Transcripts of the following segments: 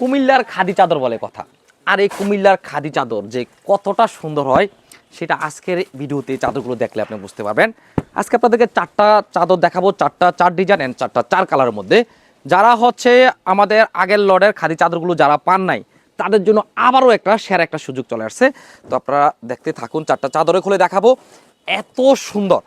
কুমিল্লার খাদি চাদর বলে কথা। আর এই কুমিল্লার খাদি চাদর যে কতটা সুন্দর হয়, সেটা আজকের ভিডিওতে চাদরগুলো দেখলে আপনি বুঝতে পারবেন। আজকে আপনাদেরকে চারটা চাদর দেখাবো, চারটা চার ডিজাইন অ্যান্ড চারটা চার কালারের মধ্যে। যারা হচ্ছে আমাদের আগের লডের খাদি চাদরগুলো যারা পান নাই, তাদের জন্য আবারও একটা সেরা একটা সুযোগ চলে আসছে। তো আপনারা দেখতে থাকুন, চারটা চাদরে খুলে দেখাবো। এত সুন্দর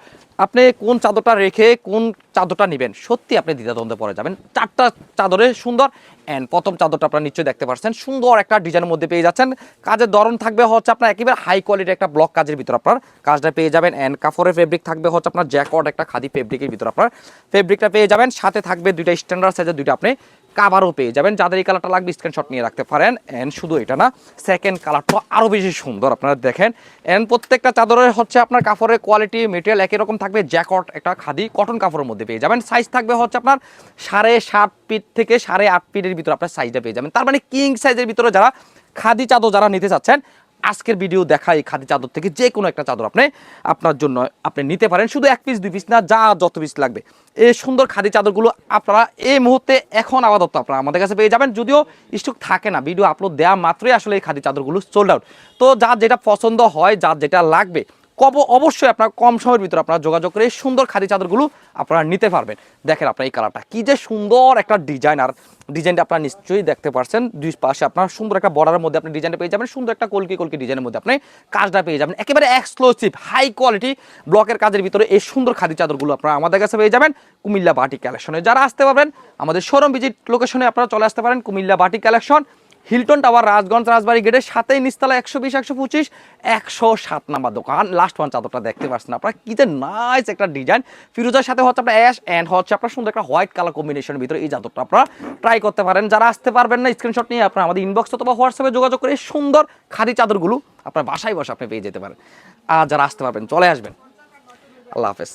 আপনি কোন চাদরটা রেখে কোন চাদরটা নেবেন? সত্যি আপনি দ্বিধাদ্বন্দ্বে পরে যাবেন। চারটা চাদরে সুন্দর অ্যান্ড প্রথম চাদরটা আপনারা নিশ্চয়ই দেখতে পাচ্ছেন সুন্দর একটা ডিজাইনের মধ্যে পেয়ে যাচ্ছেন। কাজের ধরন থাকবে হচ্ছে আপনার একেবারে হাই কোয়ালিটির একটা ব্লক কাজের ভিতর আপনার কাজটা পেয়ে যাবেন অ্যান্ড কাপড়ের ফেব্রিক থাকবে হচ্ছে আপনার জ্যাকট একটা খাদি ফেব্রিকের ভিতর আপনার ফেব্রিকটা পেয়ে যাবেন। সাথে থাকবে দুইটা স্ট্যান্ডার্ড সাইজের দুইটা আপনি কাভারও পেয়ে যাবেন। যাদের এই কালারটা লাগবে স্ক্রিনশট নিয়ে রাখতে পারেন। অ্যান্ড শুধু এটা না সেকেন্ড কালারটা আরও বেশি সুন্দর আপনারা দেখেন। অ্যান্ড প্রত্যেকটা চাদরের হচ্ছে আপনার কাপড়ের কোয়ালিটি মেটেরিয়াল একই রকম থাকবে জ্যাকট, একটা খাদি কটন কাপড়ের মধ্যে পেয়ে যাবেন। সাইজ থাকবে হচ্ছে আপনার সাড়ে সাত ফিট থেকে সাড়ে আট ফিটের ভিতরে আপনার সাইজটা পেয়ে যাবেন। তার মানে কিং সাইজের ভিতরে যারা খাদি চাদর যারা নিতে চাচ্ছেন, আজকের ভিডিও দেখা এই খাদি চাদর থেকে যে কোনো একটা চাদর আপনি, আপনার জন্য আপনি নিতে পারেন। শুধু এক পিস দুই পিস না, যা যত পিস লাগবে। এই সুন্দর খাদি চাদরগুলো আপনারা এই মুহূর্তে এখন আপাতত আপনারা আমাদের কাছে পেয়ে যাবেন। যদিও স্টক থাকে না ভিডিও আপলোড দেওয়া মাত্রই আসলে এই খাদি চাদরগুলো সোল্ড আউট তো যার যেটা পছন্দ হয়, যার যেটা লাগবে কব অবশ্যই আপনার কম সময়ের ভিতরে আপনারা যোগাযোগ করে এই সুন্দর খাদি চাদরগুলো আপনারা নিতে পারবেন। দেখেন আপনার এই কালারটা কী যে সুন্দর একটা ডিজাইন আর ডিজাইনটা আপনারা নিশ্চয়ই দেখতে পারছেন। দুই পাশে আপনার সুন্দর একটা বর্ডারের মধ্যে আপনি ডিজাইনটা পেয়ে যাবেন। সুন্দর একটা কলকি কলকি ডিজাইনের মধ্যে আপনি কাজটা পেয়ে যাবেন। একেবারে এক্সক্লুসিভ হাই কোয়ালিটি ব্লকের কাজের ভিতরে এই সুন্দর খাদি চাদরগুলো আপনারা আমাদের কাছে পেয়ে যাবেন কুমিল্লা বাটি কালেকশনে যারা আসতে পারবেন, আমাদের শোরুম ভিজিট লোকেশনে আপনারা চলে আসতে পারেন কুমিল্লা বাটি collection Hilton tower Rajganj Rajbari গেটের সাথেই নিস্তালা একশো বিশ, একশো পঁচিশ, একশো সাত নাম্বার দোকান। লাস্ট ওয়ান চাদরটা দেখতে পাচ্ছেন আপনারা। কি যে নাইস একটা ডিজাইন ফিরোজার সাথে হচ্ছে আপনার অ্যাশ অ্যান্ড হচ্ছে আপনার সুন্দর একটা হোয়াইট কালার কম্বিনেশনের ভিতরে এই চাদরটা আপনারা ট্রাই করতে পারেন। যারা আসতে পারবেন না স্ক্রিনশট নিয়ে আপনারা আমাদের ইনবক্স অথবা হোয়াটসঅ্যাপে যোগাযোগ করে সুন্দর খাদি চাদরগুলো আপনার বাসায় বসে আপনি পেয়ে যেতে পারেন। আর যারা আসতে পারবেন, চলে আসবেন। আল্লাহ হাফেজ।